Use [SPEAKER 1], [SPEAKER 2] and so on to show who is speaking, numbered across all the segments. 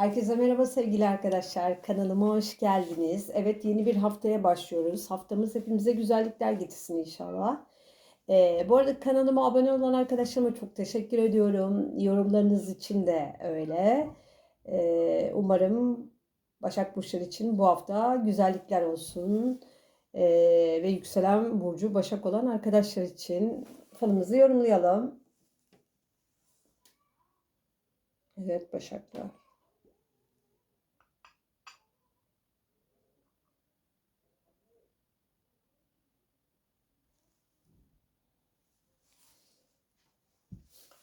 [SPEAKER 1] Herkese merhaba sevgili arkadaşlar. Kanalıma hoş geldiniz. Evet yeni bir haftaya başlıyoruz. Haftamız hepimize güzellikler getirsin inşallah. Ee, bu arada kanalıma abone olan arkadaşlarıma çok teşekkür ediyorum. Yorumlarınız için de öyle. Ee, umarım Başak Burçları için bu hafta güzellikler olsun. Ee, ve yükselen burcu Başak olan arkadaşlar için falımızı yorumlayalım. Evet Başaklar.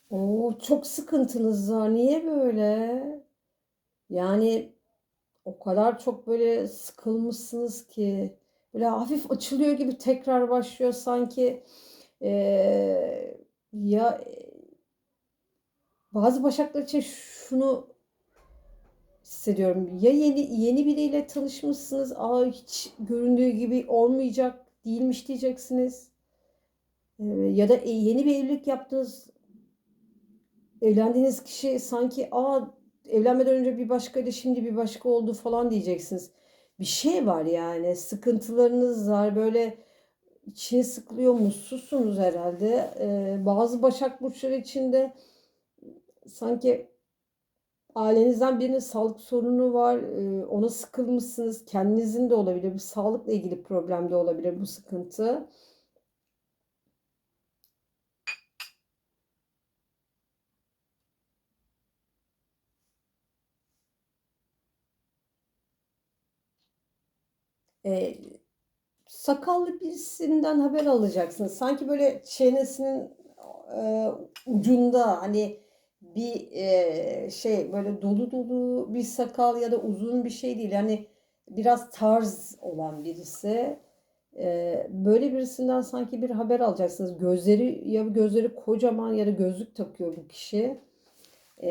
[SPEAKER 1] Oo, çok sıkıntınız var. Niye böyle? Yani o kadar çok böyle sıkılmışsınız ki böyle hafif açılıyor gibi tekrar başlıyor sanki Ee, ya bazı başaklar için şunu hissediyorum. Ya yeni yeni biriyle tanışmışsınız. Aa hiç göründüğü gibi olmayacak değilmiş diyeceksiniz. Ee, ya da e, yeni bir evlilik yaptınız. Evlendiğiniz kişi sanki aa evlenmeden önce bir başkaydı şimdi bir başka oldu falan diyeceksiniz. Bir şey var yani sıkıntılarınız var böyle içine sıkılıyor mutsuzsunuz herhalde. Ee, bazı Başak Burçları içinde sanki ailenizden birinin sağlık sorunu var. Ee, ona sıkılmışsınız. Kendinizin de olabilir. Bir sağlıkla ilgili problem de olabilir bu sıkıntı. E, sakallı birisinden haber alacaksınız. Sanki böyle çenesinin e, ucunda hani bir e, şey böyle dolu dolu bir sakal ya da uzun bir şey değil. Hani biraz tarz olan birisi. E, böyle birisinden sanki bir haber alacaksınız. Gözleri ya gözleri kocaman ya da gözlük takıyor bu kişi. E,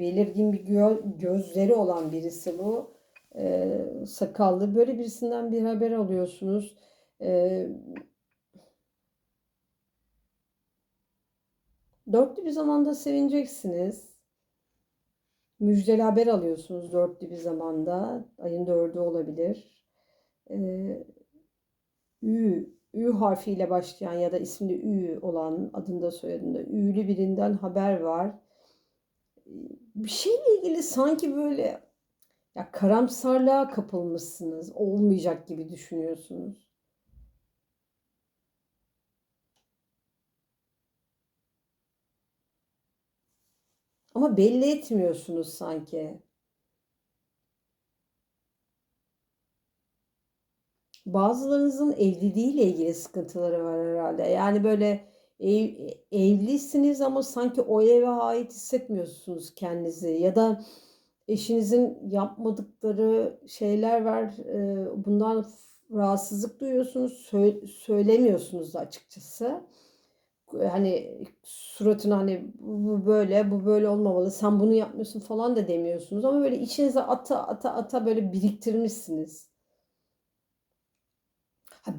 [SPEAKER 1] belirgin bir gö gözleri olan birisi bu e, sakallı böyle birisinden bir haber alıyorsunuz. E, dörtlü bir zamanda sevineceksiniz. Müjdeli haber alıyorsunuz dörtlü bir zamanda. Ayın dördü olabilir. E, Ü, Ü harfiyle başlayan ya da isminde Ü olan adında soyadında Ü'lü birinden haber var. Bir şeyle ilgili sanki böyle ya karamsarlığa kapılmışsınız. Olmayacak gibi düşünüyorsunuz. Ama belli etmiyorsunuz sanki. Bazılarınızın evliliğiyle ilgili sıkıntıları var herhalde. Yani böyle ev, evlisiniz ama sanki o eve ait hissetmiyorsunuz kendinizi. Ya da eşinizin yapmadıkları şeyler var. Bundan rahatsızlık duyuyorsunuz. Söylemiyorsunuz da açıkçası. Hani suratına hani bu böyle, bu böyle olmamalı. Sen bunu yapmıyorsun falan da demiyorsunuz. Ama böyle içinize ata ata ata böyle biriktirmişsiniz.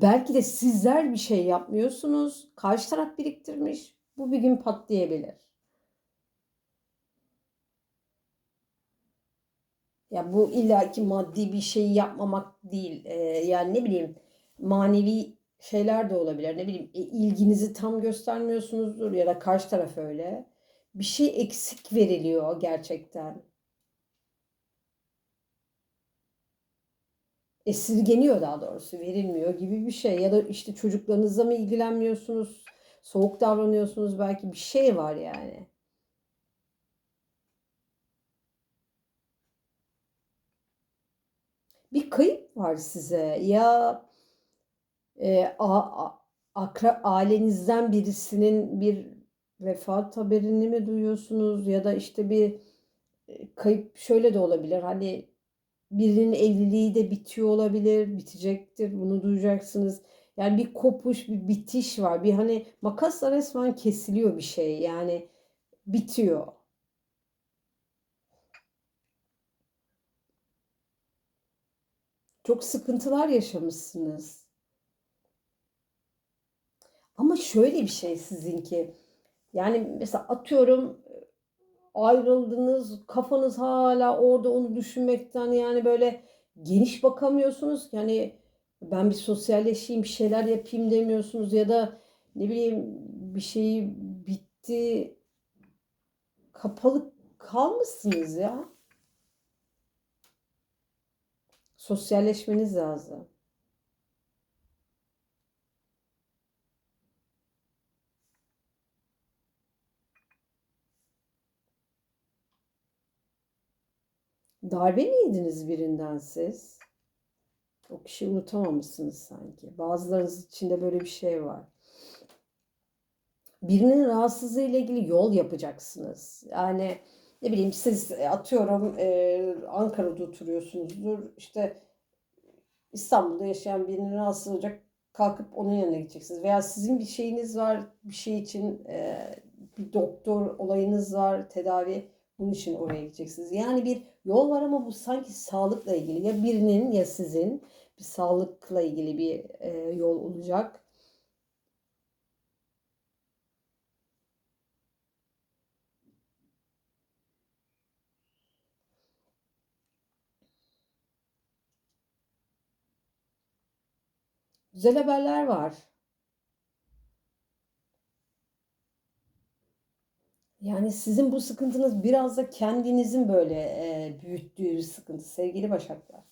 [SPEAKER 1] Belki de sizler bir şey yapmıyorsunuz. Karşı taraf biriktirmiş. Bu bir gün patlayabilir. Ya bu illaki maddi bir şey yapmamak değil. Ee, yani ne bileyim manevi şeyler de olabilir. Ne bileyim e, ilginizi tam göstermiyorsunuzdur ya da karşı taraf öyle. Bir şey eksik veriliyor gerçekten. Esirgeniyor daha doğrusu verilmiyor gibi bir şey. Ya da işte çocuklarınızla mı ilgilenmiyorsunuz? Soğuk davranıyorsunuz belki bir şey var yani. Bir kayıp var size. Ya e, a, a, akra, ailenizden birisinin bir vefat haberini mi duyuyorsunuz? Ya da işte bir e, kayıp şöyle de olabilir hani birinin evliliği de bitiyor olabilir bitecektir bunu duyacaksınız. Yani bir kopuş bir bitiş var bir hani makasla resmen kesiliyor bir şey yani bitiyor Çok sıkıntılar yaşamışsınız. Ama şöyle bir şey sizinki. Yani mesela atıyorum ayrıldınız. Kafanız hala orada onu düşünmekten yani böyle geniş bakamıyorsunuz. Yani ben bir sosyalleşeyim, bir şeyler yapayım demiyorsunuz ya da ne bileyim bir şeyi bitti kapalı kalmışsınız ya. Sosyalleşmeniz lazım. Darbe mi yediniz birinden siz? O kişiyi unutamamışsınız sanki. Bazılarınız içinde böyle bir şey var. Birinin rahatsızlığı ile ilgili yol yapacaksınız. Yani ne bileyim siz e, atıyorum e, Ankara'da oturuyorsunuzdur. İşte İstanbul'da yaşayan birinin rahatsız olacak kalkıp onun yanına gideceksiniz. Veya sizin bir şeyiniz var bir şey için e, bir doktor olayınız var tedavi bunun için oraya gideceksiniz. Yani bir yol var ama bu sanki sağlıkla ilgili ya birinin ya sizin bir sağlıkla ilgili bir e, yol olacak. Güzel haberler var. Yani sizin bu sıkıntınız biraz da kendinizin böyle e, büyüttüğü sıkıntı sevgili Başaklar.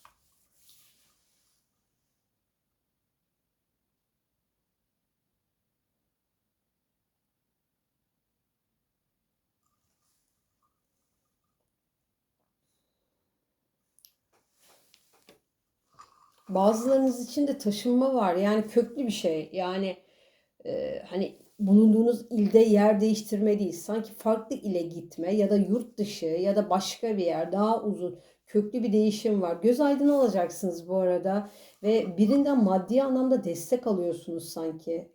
[SPEAKER 1] Bazılarınız için de taşınma var. Yani köklü bir şey. Yani e, hani bulunduğunuz ilde yer değiştirme değil. Sanki farklı ile gitme ya da yurt dışı ya da başka bir yer daha uzun köklü bir değişim var. Göz aydın olacaksınız bu arada ve birinden maddi anlamda destek alıyorsunuz sanki.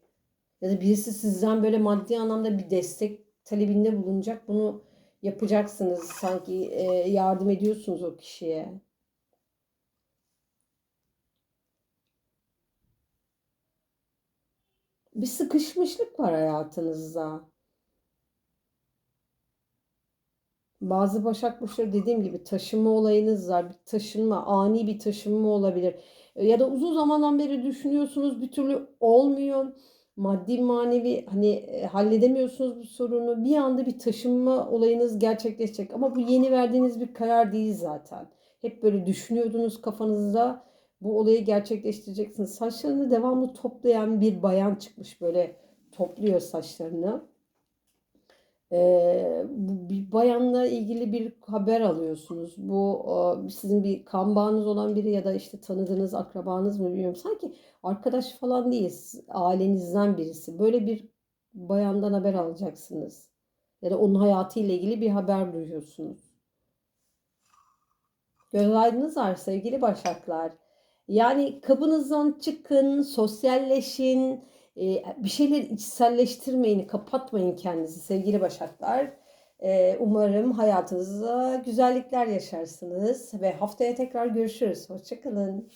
[SPEAKER 1] Ya da birisi sizden böyle maddi anlamda bir destek talebinde bulunacak. Bunu yapacaksınız sanki e, yardım ediyorsunuz o kişiye. Bir sıkışmışlık var hayatınızda. Bazı Başak Burçları dediğim gibi taşınma olayınız var. Bir taşınma, ani bir taşınma olabilir. Ya da uzun zamandan beri düşünüyorsunuz bir türlü olmuyor. Maddi manevi hani e, halledemiyorsunuz bu sorunu. Bir anda bir taşınma olayınız gerçekleşecek. Ama bu yeni verdiğiniz bir karar değil zaten. Hep böyle düşünüyordunuz kafanızda. Bu olayı gerçekleştireceksiniz. Saçlarını devamlı toplayan bir bayan çıkmış böyle topluyor saçlarını. Ee, bir bayanla ilgili bir haber alıyorsunuz. Bu sizin bir kan bağınız olan biri ya da işte tanıdığınız akrabanız mı bilmiyorum. Sanki arkadaş falan değil, ailenizden birisi. Böyle bir bayandan haber alacaksınız. Ya da onun hayatıyla ilgili bir haber duyuyorsunuz. Göz aydınız var sevgili Başaklar. Yani kabınızdan çıkın, sosyalleşin, e, bir şeyler içselleştirmeyin, kapatmayın kendinizi sevgili Başaklar. E, umarım hayatınızda güzellikler yaşarsınız ve haftaya tekrar görüşürüz. Hoşçakalın.